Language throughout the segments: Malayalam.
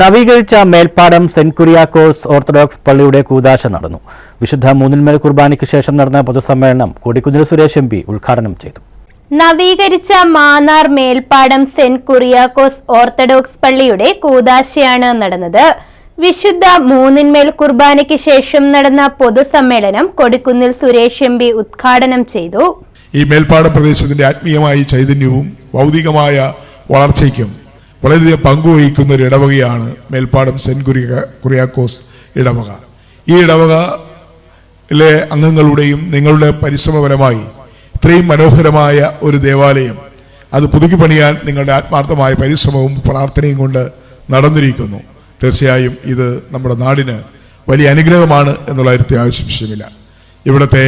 നവീകരിച്ച മേൽപ്പാടം സെന്റ് കുര്യാക്കോസ് ഓർത്തഡോക്സ് പള്ളിയുടെ കൂതാശ നടന്നു. വിശുദ്ധ മൂന്നിന്മേൽ കുർബാനയ്ക്ക് ശേഷം നടന്ന പൊതുസമ്മേളനം കൊടിക്കുന്നിൽ സുരേഷ് എം പി ഉദ്ഘാടനം ചെയ്തു. നവീകരിച്ച മാന്നാർ മേൽപ്പാടം സെന്റ് കുറിയാക്കോസ് ഓർത്തഡോക്സ് പള്ളിയുടെ കൂതാശയാണ് നടന്നത്. വിശുദ്ധ മൂന്നിന്മേൽ കുർബാനയ്ക്ക് ശേഷം നടന്ന പൊതുസമ്മേളനം കൊടിക്കുന്നിൽ സുരേഷ് എം പി ഉദ്ഘാടനം ചെയ്തു. ഈ മേൽപ്പാട പ്രദേശത്തിന്റെ ആത്മീയമായ ചൈതന്യവും ഭൗതികമായ വളർച്ചയ്ക്കും വളരെയധികം പങ്കുവഹിക്കുന്ന ഒരു ഇടവകയാണ് മേൽപ്പാടം സെന്റ് കുര്യ ഇടവക. ഈ ഇടവകയിലെ അംഗങ്ങളുടെയും നിങ്ങളുടെ പരിശ്രമപരമായി ഇത്രയും മനോഹരമായ ഒരു ദേവാലയം അത് പുതുക്കി പണിയാൻ നിങ്ങളുടെ ആത്മാർത്ഥമായ പരിശ്രമവും പ്രാർത്ഥനയും കൊണ്ട് നടന്നിരിക്കുന്നു. തീർച്ചയായും ഇത് നമ്മുടെ നാടിന് വലിയ അനുഗ്രഹമാണ് എന്നുള്ള കാര്യത്തിൽ ആവശ്യമില്ല. ഇവിടുത്തെ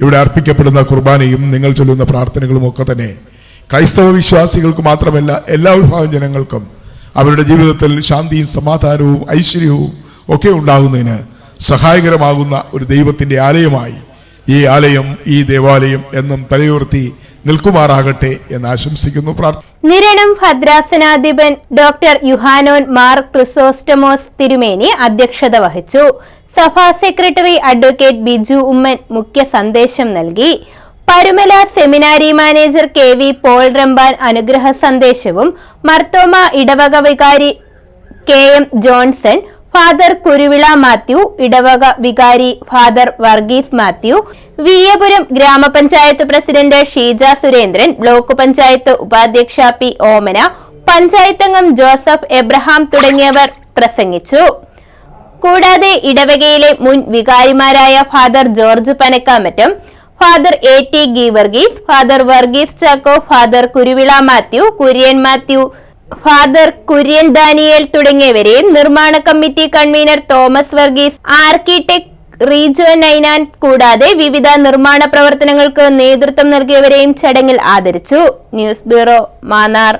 ഇവിടെ അർപ്പിക്കപ്പെടുന്ന കുർബാനയും നിങ്ങൾ ചൊല്ലുന്ന പ്രാർത്ഥനകളും ഒക്കെ തന്നെ ക്രൈസ്തവ വിശ്വാസികൾക്ക് മാത്രമല്ല എല്ലാ വിഭാഗം ജനങ്ങൾക്കും അവരുടെ ജീവിതത്തിൽ ശാന്തിയും സമാധാനവും ഐശ്വര്യവും ഒക്കെ ഉണ്ടാകുന്നതിന് സഹായകരമാകുന്ന ഒരു ദൈവത്തിന്റെ ആലയമായി ഈ ആലയം ഈ ദേവാലയം എന്നും തലയുയർത്തി നിൽക്കുമാറാകട്ടെ എന്ന് ആശംസിക്കുന്നു. പ്രാർത്ഥന നിരണം ഭദ്രാസനാധിപൻ ഡോക്ടർ യുഹാനോൻ മാർ ക്രിസോസ്റ്റമോസ് തിരുമേനി അധ്യക്ഷത വഹിച്ചു. സഭാ സെക്രട്ടറി അഡ്വക്കേറ്റ് ബിജു ഉമ്മൻ മുഖ്യ സന്ദേശം നൽകി. Parumala seminary manager K V Paul Ramban അനുഗ്രഹ സന്ദേശവും മർത്തോമ ഇടവക വികാരി K M Johnson father Kuruvila Mathew ഇടവക വികാരി ഫാദർ വർഗീസ് മാത്യു വിയപുരം ഗ്രാമപഞ്ചായത്ത് പ്രസിഡന്റ് ഷീജ സുരേന്ദ്രൻ ബ്ലോക്ക് പഞ്ചായത്ത് ഉപാധ്യക്ഷ പി ഓമന പഞ്ചായത്തംഗം ജോസഫ് എബ്രഹാം തുടങ്ങിയവർ പ്രസംഗിച്ചു. കൂടാതെ ഇടവകയിലെ മുൻ വികാരിമാരായ father George Panakkamattam father A T Geevarghese father Varghese Chacko father Kuruvila Mathew Kurian Mathew father Kurian Daniel തുടങ്ങിയവരെയും നിർമ്മാണ committee convener Thomas Varghese architect Rijo Ninan കൂടാതെ വിവിധ നിർമ്മാണ പ്രവർത്തനങ്ങൾക്ക് നേതൃത്വം നൽകിയവരെയും ചടങ്ങിൽ ആദരിച്ചു. News bureau Mannar.